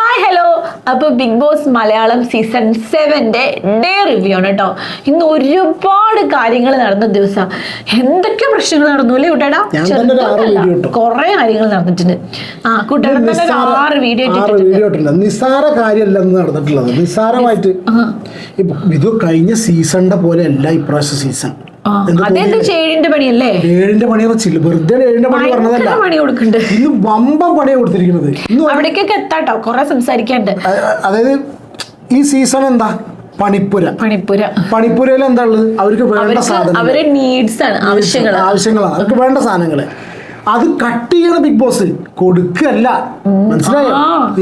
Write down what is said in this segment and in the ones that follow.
Hi hello അപ്പൊ Bigg Boss Malayalam season സെവന്റെ day review ആണ് കേട്ടോ ഇന്ന് ഒരുപാട് കാര്യങ്ങൾ നടന്ന ദിവസം. എന്തൊക്കെ പ്രശ്നങ്ങൾ നടന്നു അല്ലേ കുട്ടേടാ. കുറെ കാര്യങ്ങൾ നടന്നിട്ടുണ്ട്. ആ കുട്ടേട ആറ് വീഡിയോ ആറ് ഇട്ടിട്ടുണ്ട്. വീഡിയോ ഇട്ടിട്ടുണ്ട്. നിസ്സാര കാര്യമല്ല നടന്നിട്ടുള്ളത്. നിസാരമായിട്ട് ഇത് കഴിഞ്ഞ സീസണിന്റെ പോലെ അല്ല ഇപ്രാവശ്യം സീസൺ അതെന്ത് ചേഴിന്റെ പണിയല്ലേ? ഏഴിന്റെ പണി വെറുതെ ഏഴിന്റെ പണി പറഞ്ഞതല്ല. പണി കൊടുക്കുന്നുണ്ട് ഇന്ന് വമ്പം പണിയാണ് കൊടുത്തിരിക്കുന്നത്. അവിടേക്കൊക്കെ എത്താട്ടോ. കൊറേ സംസാരിക്കാണ്ട്. അതായത് ഈ സീസൺ എന്താ? പണിപ്പുര. പണിപ്പുര. പണിപ്പുരയിൽ എന്താ ഉള്ളത്? അവർക്ക് വേണ്ട സാധനം അവരെ നീഡ്സ് ആണ് ആവശ്യങ്ങൾ ആവശ്യങ്ങളാണ്. അവർക്ക് വേണ്ട സാധനങ്ങൾ. അത് കട്ട് ചെയ്യണ ബിഗ് ബോസ് കൊടുക്കല്ല. മനസ്സിലായോ.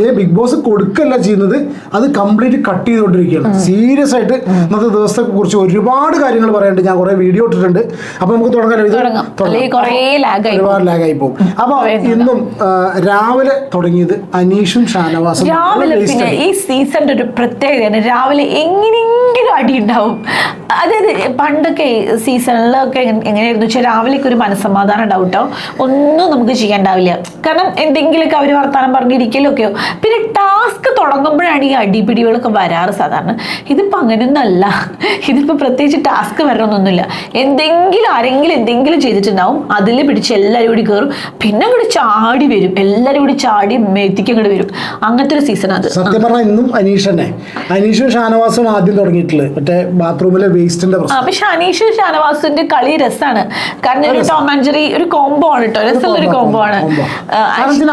ഏ ബിഗ് ബോസ് കൊടുക്കല്ല ചെയ്യുന്നത്. അത് കംപ്ലീറ്റ് കട്ട് ചെയ്തുകൊണ്ടിരിക്കുകയാണ്. സീരിയസ് ആയിട്ട് ഇന്നത്തെ ദിവസത്തെ കുറിച്ച് ഒരുപാട് കാര്യങ്ങൾ പറയാനുണ്ട്. ഞാൻ കുറെ വീഡിയോ ഇട്ടിട്ടുണ്ട്. അപ്പൊ നമുക്ക് തുടങ്ങാലോ ഇത്? തുടങ്ങാം. തുടങ്ങാം. അല്ലെങ്കിൽ കുറേ lag ആയി ഒരുപാട് ലാഗായി പോകും. അപ്പൊ ഇന്നും രാവിലെ തുടങ്ങിയത് അനീഷും ഷാനവാസും. രാവിലെ പിന്നെ ഈ സീസണിന്റെ ഒരു പ്രത്യേകതയാണ്. രാവിലെ എങ്ങനെയെങ്കിലും അടി ഉണ്ടാവും അതായത് പണ്ടൊക്കെ സീസണിലൊക്കെ എങ്ങനെയായിരുന്നു? വെച്ചാൽ രാവിലേക്ക് ഒരു മനസ്സമാധാനം ഉണ്ടാവും കേട്ടോ ഒന്നും നമുക്ക് ചെയ്യാൻ ഉണ്ടാവില്ല കാരണം എന്തെങ്കിലുമൊക്കെ അവർ വർത്താനം പറഞ്ഞിരിക്കലൊക്കെയോ. പിന്നെ ടാസ്ക് തുടങ്ങുമ്പോഴാണ് ഈ അടിപിടികളൊക്കെ വരാറ് സാധാരണ. ഇതിപ്പോ അങ്ങനെയൊന്നല്ല ഇതിപ്പോൾ പ്രത്യേകിച്ച് ടാസ്ക് വരണമെന്നൊന്നുമില്ല. എന്തെങ്കിലും ആരെങ്കിലും എന്തെങ്കിലും ചെയ്തിട്ടുണ്ടാവും. അതിൽ പിടിച്ച് എല്ലാവരും കൂടി കയറും പിന്നെ അങ്ങോട്ട് ചാടി വരും. എല്ലാവരും കൂടി ചാടി മെത്തിക്ക് അങ്ങോട്ട് വരും. അങ്ങനത്തെ ഒരു സീസൺ അത്. സത്യം പറഞ്ഞാൽ ഇന്നും അനീഷ് തന്നെ അനീഷും ഷാനവാസും ആദ്യം തുടങ്ങിയിട്ടുള്ളത്. മറ്റേ ബാത്റൂമിലെ വേസ്റ്റിന്റെ പക്ഷെ അനീഷ് ഷാനവാസിന്റെ കളി രസാണ്. കാരണം ഒരു ടോം ആൻഡ് ജെറി ഒരു കോംബോ ആണ് കേട്ടോ. കോംബോ ആണ്.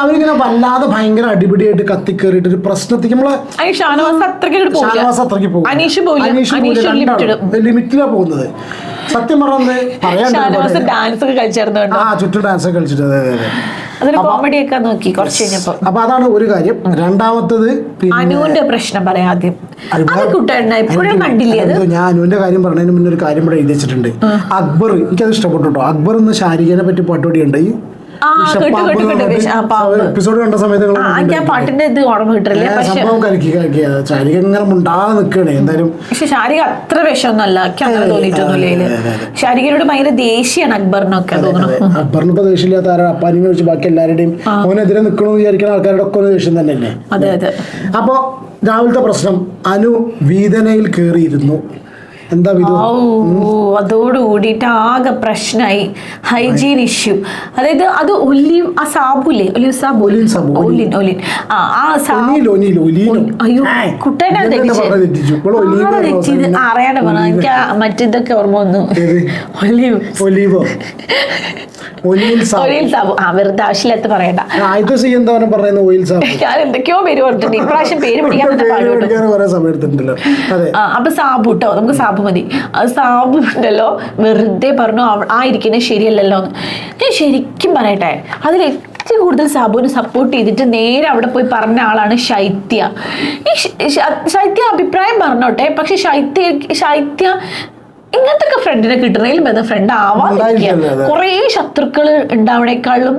അവരിങ്ങനെ വല്ലാതെ ഭയങ്കര അടിപിടിയായിട്ട് കത്തിക്കേറിയിട്ട് ഒരു പ്രശ്നത്തിലേക്ക് നമ്മൾ ഷാനവാസ് അത്രയ്ക്ക് ഷാനവാസ് അത്രയ്ക്ക് പോകും അനീഷ് പോവില്ല. അനീഷ് ലിമിറ്റ് ഇടും ലിമിറ്റിലാ പോകുന്നത്. സത്യം പറഞ്ഞത് പറയാൻ ഡാൻസ് ഒക്കെ കളിച്ചായിരുന്നു ആ ചുറ്റും ഡാൻസ് ഒക്കെ കളിച്ചിട്ട്. അതെ അതെ അതെ. അതൊരു കോമഡി ഒക്കെ നോക്കി കുറച്ച് കഴിഞ്ഞപ്പോ. അപ്പൊ അതാണ് ഒരു കാര്യം. രണ്ടാമത്തത് പിന്നെ അനുവിന്റെ പ്രശ്നം പറയാം ആദ്യം. എപ്പോഴും കണ്ടില്ലേ ഞാൻ അനുവിന്റെ കാര്യം പറഞ്ഞതിന് മുന്നേ ഒരു കാര്യം ഇവിടെ എഴുതി വെച്ചിട്ടുണ്ട് അക്ബർ എനിക്കത് ഇഷ്ടപ്പെട്ടു കേട്ടോ അക്ബർ എന്ന് ശാരികനെ പറ്റി പാട്ടുപടിയുണ്ട് എപ്പിസോഡ് കണ്ട സമയത്ത് പാട്ടിന്റെ ഇത് ഓർമ്മ കിട്ടില്ല. ഏ, പക്ഷെ സംഭവം കലക്കി കലക്കി ശാരിക ഇങ്ങനെ മുണ്ടാതെ നിൽക്കണേ എന്തായാലും. പക്ഷെ ഷാരിക അത്ര അങ്ങനെ തോന്നിയിട്ടൊന്നുമില്ല അതെ, ഷാരികയോട് ഭയങ്കര ദേഷ്യാണ് അക്ബറിനൊക്കെ തോന്നുന്നു. അക്ബറിന് ഇപ്പൊ ദേഷ്യമില്ലാത്ത ആരാ? അപ്പാനിനെ വെച്ച് ബാക്കി എല്ലാവരുടെയും അവനെതിരെ നിൽക്കണമെന്ന് വിചാരിക്കുന്ന ആൾക്കാരുടെ ഒക്കെ ദേഷ്യം തന്നെയല്ലേ? അതെ അതെ. അപ്പൊ രാവിലത്തെ പ്രശ്നം അനു വീതനയിൽ കയറിയിരുന്നു എന്താ അതോട് കൂടിയിട്ട് ആകെ പ്രശ്നമായി ഹൈജീൻ ഇഷ്യൂ. അതായത് അത് ഒലിയും ആ സാബുല്ലേ ഒലി സാബു? ഒലിൻ ഒലിൻ. ആ അയ്യോ കുട്ടേനെ? അറിയാണ്ട് പറഞ്ഞു എനിക്ക് മറ്റേതൊക്കെ ഓർമ്മ വന്നു? ഒലിവ്? ഒലീൽ സാബ്. ആ വെറുതെ ആവശ്യമില്ലാത്ത പറയണ്ട. ഞാൻ എന്തൊക്കെയോ പേര് പറഞ്ഞിട്ടുണ്ട് ഇപ്രാവശ്യം പേര് പിടിക്കാൻ സമയത്തുണ്ടല്ലോ അപ്പൊ സാബു കേട്ടോ നമുക്ക് സാബു മതി. അത് സാബു ഉണ്ടല്ലോ. വെറുതെ പറഞ്ഞു ആ ഇരിക്കുന്നത് ശരിയല്ലല്ലോ. എന്ന് ഞാൻ ശരിക്കും പറയട്ടെ അതിൽ ഏറ്റവും കൂടുതൽ സാബുവിനെ സപ്പോർട്ട് ചെയ്തിട്ട് നേരെ അവിടെ പോയി പറഞ്ഞ ആളാണ് ശൈത്യ. ഈ ശൈത്യ അഭിപ്രായം പറഞ്ഞോട്ടെ പക്ഷെ ശൈത്യ ശൈത്യ ഇങ്ങനത്തെ ഒക്കെ ഫ്രണ്ടിനെ കിട്ടുന്നതിൽ ബന്ധം ഫ്രണ്ട് ആവാതിരിക്കുക. കുറേ ശത്രുക്കൾ ഉണ്ടാവണേക്കാളും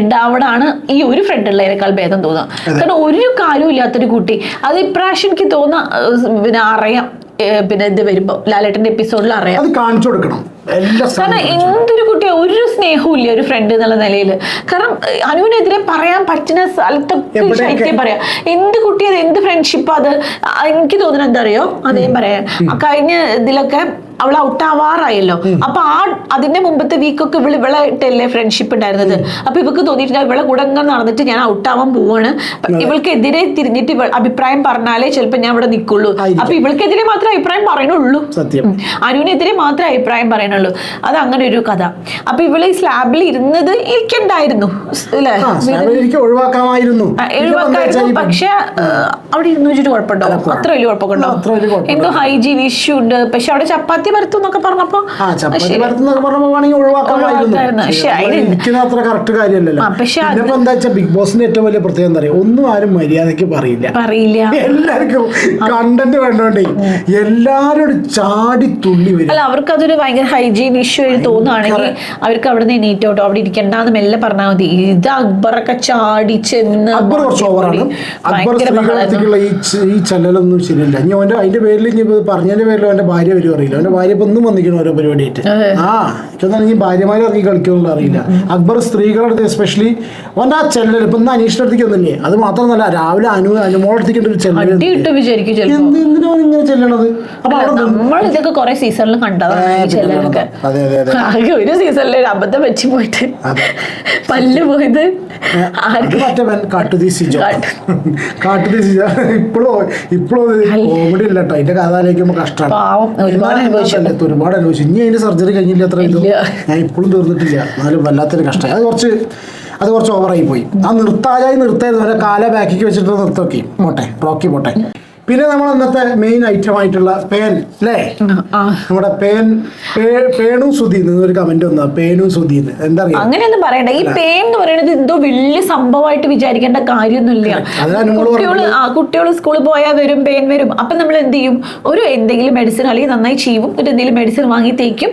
ഉണ്ടാവണാണ് ഈ ഒരു ഫ്രണ്ട് ഉള്ളതിനേക്കാൾ ഭേദം തോന്നുക. കാരണം ഒരു കാര്യവും ഇല്ലാത്തൊരു കുട്ടി അത് ഇപ്രാവശ്യം എനിക്ക് തോന്നുന്ന പിന്നെ അറിയാം. പിന്നെ ഇത് വരുമ്പോ ലാലേട്ടന്റെ എപ്പിസോഡിൽ അറിയാം. അത് കാണിച്ചു കൊടുക്കണം. കാരണം സ്ഥലത്തും എന്തൊരു കുട്ടിയെ? ഒരു സ്നേഹവും ഇല്ല ഒരു ഫ്രണ്ട് എന്നുള്ള നിലയിൽ കാരണം അനുവിനെതിരെ പറയാൻ പറ്റുന്ന സ്ഥലത്തൊക്കെ എവിടെയൊക്കെ? ശൈത്യം പറയാം. എന്ത് കുട്ടി അത് എന്ത് ഫ്രണ്ട്ഷിപ്പ് അത്? എനിക്ക് തോന്നുന്നത് എന്താ അറിയോ അതേം പറയാൻ കഴിഞ്ഞ ഇതിലൊക്കെ അവൾ ഔട്ട് ആവാറായല്ലോ. അപ്പൊ ആ അതിന്റെ മുമ്പത്തെ വീക്കൊക്കെ ഇവൾ ഇവളെ ഇട്ടല്ലേ ഫ്രണ്ട്ഷിപ്പ് ഉണ്ടായിരുന്നത്? അപ്പൊ ഇവക്ക് തോന്നിയിട്ടുണ്ട് ഇവളെ കൂടെ ഇങ്ങനെ നടന്നിട്ട് ഞാൻ ഔട്ട് ആവാൻ പോവാണ്. ഇവൾക്കെതിരെ തിരിഞ്ഞിട്ട് ഇവൾ അഭിപ്രായം പറഞ്ഞാലേ ചിലപ്പോൾ ഞാൻ ഇവിടെ നിൽക്കുള്ളൂ. അപ്പൊ ഇവൾക്കെതിരെ മാത്രമേ അഭിപ്രായം പറയണുള്ളൂ അനുവിനെതിരെ മാത്രമേ അഭിപ്രായം പറയണുള്ളൂ അത് അങ്ങനെ ഒരു കഥ. അപ്പൊ ഇവൾ സ്ലാബിൽ ഇരുന്നത് സ്ലാബിലേക്ക് ഒഴിവാക്കാമായിരുന്നു. പക്ഷെ അവിടെ ഇരുന്ന് വെച്ചിട്ട് കുഴപ്പമുണ്ടോ? അത്ര വലിയ കുഴപ്പമുണ്ടോ? എന്തോ ഹൈജീൻ ഇഷ്യൂ ഉണ്ട്. പക്ഷെ അവിടെ ചപ്പാത്തി പരത്തും എന്നൊക്കെ പറഞ്ഞപ്പോ ബിഗ് ബോസിന്റെ ഏറ്റവും വലിയ പ്രത്യേകം എന്താ ഒന്നും ആരും മര്യാദയ്ക്ക് പറയില്ല. പറയില്ല. എല്ലാവർക്കും കണ്ടന്റ് വേണ്ടോണ്ടേ? എല്ലാരും ചാടി തുള്ളി വരും. അല്ല അവർക്ക് അതൊരു ഭയങ്കര ഹൈജീൻ ഇഷ്യൂ ആയിട്ട് തോന്നുകയാണെങ്കിൽ അവർക്ക് അവിടെ നിന്ന് എണീറ്റോട്ടോ അവിടെ ഇരിക്കണ്ട എന്ന് മെല്ലെ പറഞ്ഞാൽ മതി. ഇത് അക്ബറൊക്കെ ചാടി ചെന്ന് അക്ബർ കുറച്ച് ഓവറാണ് അക്ബർ ഈ ഈ ചലനൊന്നും ശരിയല്ല. ഇനി അവന്റെ അതിന്റെ പേരിൽ ഇനി ഇപ്പൊ പറഞ്ഞതിന്റെ പേരിൽ അവന്റെ ഭാര്യ വരും അറിയില്ല. അവന്റെ ഭാര്യ ഇപ്പൊ ഒന്നും വന്നിരിക്കണം ഓരോ പരിപാടിയായിട്ട്. ആ എനിക്കൊന്നും ഈ ഭാര്യമാരെ ഇറങ്ങി കളിക്കുമെന്നുള്ള അറിയില്ല. അക്ബർ സ്ത്രീകളുടെ അടുത്ത് എസ്പെഷ്യലി അവന്റെ ആ ചെല്ലൽ ഇപ്പൊ ഇന്ന് അനീഷിന്റെ അടുത്തേക്ക് ഒന്നില്ലേ അത് മാത്രമല്ല രാവിലെ അനു അനുമോളുടെ അടുത്തേക്ക് ഒരു ചെല്ലൽ എന്തിനാണ് ഇങ്ങനെ ചെല്ലണത്? അപ്പൊ അവിടെ നമ്മൾ ഇതൊക്കെ കുറെ സീസണിൽ കണ്ടതാണ്. അതെ ആകെ ഒരു സീസണിൽ ഒരു അബദ്ധം വെച്ച് പോയിട്ട് പല്ല് പോയത് ഒരുപാട് അനുഭവിച്ചു. ഇനി അതിന്റെ സർജറി കഴിഞ്ഞില്ല അത്ര. ഞാൻ ഇപ്പോഴും തീർന്നിട്ടില്ല. എന്നാലും വല്ലാത്തൊരു കഷ്ടം അത് കുറച്ച് അത് കുറച്ച് ഓവറായി പോയി. ആ നിർത്താതായി നിർത്തായിരുന്നു കാല ബാക്കിക്ക് വെച്ചിട്ട് നിർത്തോക്കി പോട്ടെ റോക്കി പോട്ടെ. പിന്നെ നമ്മൾ ഇന്നത്തെ മെയിൻ ഐറ്റം ആയിട്ടുള്ള പേൻ അല്ലേ നമ്മുടെ പേൻ പേണു സുധി ഒരു കമന്റ് വന്നാ. പേനു സുധി എന്താ അങ്ങനെയൊന്നും പറയണ്ട. ഈ പേൻ എന്ന് പറയുന്നത് എന്തോ വലിയ സംഭവമായിട്ട് വിചാരിക്കേണ്ട കാര്യമൊന്നുമില്ല. കുട്ടികൾ ആ കുട്ടികൾ സ്കൂളിൽ പോയാൽ വരും പേൻ വരും. അപ്പൊ നമ്മൾ എന്ത് ചെയ്യും? ഒരു എന്തെങ്കിലും മെഡിസിൻ അല്ലെങ്കിൽ നന്നായി ചെയ്യും ഒരു എന്തെങ്കിലും മെഡിസിൻ വാങ്ങി തേക്കും.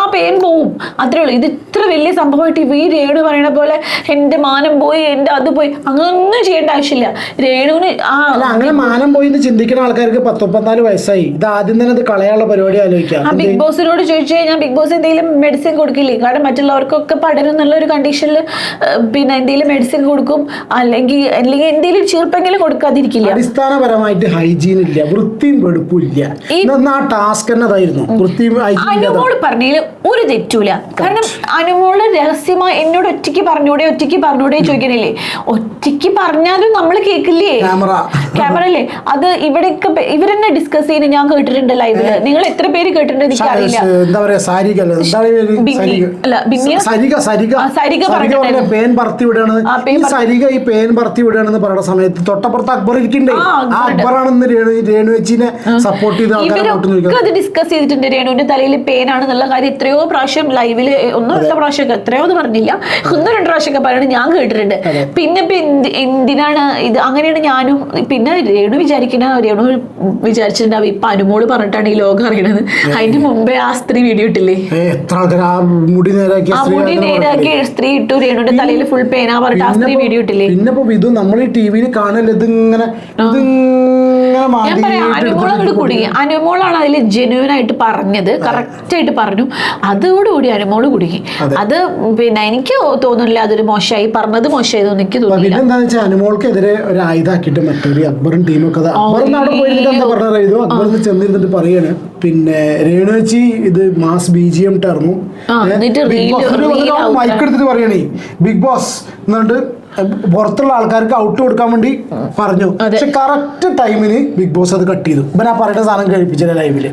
ആ പേൻ പോവും. അത്രേ ഉള്ളൂ. ഇത് ഇത്ര വലിയ സംഭവമായിട്ട് ഈ രേണു പറയണ പോലെ എന്റെ മാനം പോയി എന്റെ അത് പോയി. അങ്ങനൊന്നും ചെയ്യേണ്ട ആവശ്യമില്ല. രേണുവിന് ആ അങ്ങനെ മാനം പോയി ചിന്തിക്കുന്ന ആൾക്കാർക്ക് പത്തൊമ്പത്തിനാല് വയസ്സായി. ഇത് ആദ്യം തന്നെ കളയാനുള്ള പരിപാടി ആലോചിക്കാം. ബിഗ് ബോസിനോട് ചോദിച്ചു കഴിഞ്ഞാൽ ബിഗ് ബോസ് എന്തെങ്കിലും മെഡിസിൻ കൊടുക്കില്ലേ? കാരണം മറ്റുള്ളവർക്കൊക്കെ പടരും എന്നുള്ള ഒരു കണ്ടീഷനിൽ പിന്നെ എന്തെങ്കിലും മെഡിസിൻ കൊടുക്കും. അല്ലെങ്കിൽ അല്ലെങ്കിൽ എന്തെങ്കിലും ചീർപ്പെങ്കിലും കൊടുക്കാതിരിക്കില്ല. അടിസ്ഥാനപരമായിട്ട് ഹൈജീൻ ഇല്ല. വൃത്തിയും വെടുപ്പും ഇല്ല. ഈ- എന്നാ ആ ടാസ്ക് എന്നതായിരുന്നു വൃത്തിയും അനുമോൾ പറഞ്ഞതിൽ ഒരു തെറ്റൂല. കാരണം അനുമോൾ രഹസ്യമായി എന്നോട് ഒറ്റയ്ക്ക് പറഞ്ഞൂടെ ഒറ്റയ്ക്ക് പറഞ്ഞൂടെ ചോദിക്കണില്ലേ? ഒറ്റയ്ക്ക് പറഞ്ഞാലും നമ്മൾ കേൾക്കില്ലേ ക്യാമറ. ക്യാമറ അല്ലേ? അത് ഇവിടെയൊക്കെ ഇവർ ഇവരെന്നെ ഡിസ്കസ് ചെയ്യുന്നത് ഞാൻ കേട്ടിട്ടുണ്ട് ലൈവിൽ നിങ്ങൾ എത്ര പേര് കേട്ടിട്ടുണ്ട് എന്താ പറയാ സാരിക? സരിക. സരിക സരിക. പേൻ പറത്തി വിടുകയാണ്. ഈ സാരിക ഈ പേൻ പറത്തി വിടുകയാണെന്ന് പറയുന്ന സമയത്ത് തൊട്ടപ്പുറത്ത് അക്ബർ ഇരിക്കണ്ടേ? ആ. അക്ബറാണെന്ന് രേണു രേണുവച്ചിനെ സപ്പോർട്ട് ചെയ്ത് ആൾക്കാരെ അത് ഡിസ്കസ് ചെയ്തിട്ടുണ്ട് രേണുവിന്റെ തലയിൽ പേനാണെന്നുള്ള കാര്യം എത്രയോ പ്രാവശ്യം ലൈവിൽ ഒന്നോ രണ്ടോ പ്രാവശ്യമൊക്കെ എത്രയോ എന്ന് പറഞ്ഞില്ല. ഒന്നോ രണ്ടോ പ്രാവശ്യമൊക്കെ പറയുന്നത് ഞാൻ കേട്ടിട്ടുണ്ട്. പിന്നെ ഇപ്പൊ എന്തിനാണ് ഇത്? അങ്ങനെയാണ് ഞാനും പിന്നെ രേണു വിചാരിക്കുന്ന രേണു വിചാരിച്ചിട്ടുണ്ടാവും. ഇപ്പൊ അനുമോൾ പറഞ്ഞിട്ടാണ് ഈ ലോകം അറിയണത്. അതിന്റെ മുമ്പേ ആ സ്ത്രീ വീഡിയോ ഇട്ടില്ലേ? മുടി നേരാക്കി സ്ത്രീ ഇട്ടു രേണുവിന്റെ തലയിൽ ഫുൾ പേന പറഞ്ഞിട്ട് ആ സ്ത്രീ വീഡിയോ ഇട്ടില്ലേ? പിന്നെ ഇത് നമ്മൾ ഈ ടി വിയിൽ കാണല്ലേ? ഇതിങ്ങനെ ഇതിങ്ങനെ ഞാൻ പറയാം അനുമോൾ കുടുങ്ങി അനുമോളാണ് അതിൽ ജെന്യൂൻ ആയിട്ട് പറഞ്ഞത്. കറക്റ്റ് ആയിട്ട് പറഞ്ഞു. അതോടുകൂടി അനുമോൾ കുടുങ്ങി. അത്. പിന്നെ എനിക്ക് തോന്നുന്നില്ല അതൊരു മോശമായി പറഞ്ഞത് മോശമായി എനിക്ക് തോന്നുന്നില്ല. വെച്ചാൽ അനുമോൾക്ക് ഒരു ആയുധാക്കിയിട്ട് മറ്റൊരു അക്ബറും ടീമും ഒക്കെ അക്ബർ അവിടെ പോയിരുന്നിട്ട് എന്താ ചെന്നിരുന്നിട്ട് പറയാണ്. പിന്നെ രേണുവച്ചി ഇത് മാസ് ബി ജി എം ടർന്നു മൈക്കെടുത്തിട്ട് പറയണേ ബിഗ് ബോസ് എന്നിട്ട് പുറത്തുള്ള ആൾക്കാർക്ക് ഔട്ട് കൊടുക്കാൻ വേണ്ടി പറഞ്ഞു. പക്ഷെ കറക്റ്റ് ടൈമിന് ബിഗ് ബോസ് അത് കട്ട് ചെയ്തു. ഇപ്പൊ ഞാൻ പറയുന്ന സാധനം കഴിപ്പിച്ചില്ല ലൈവിൽ.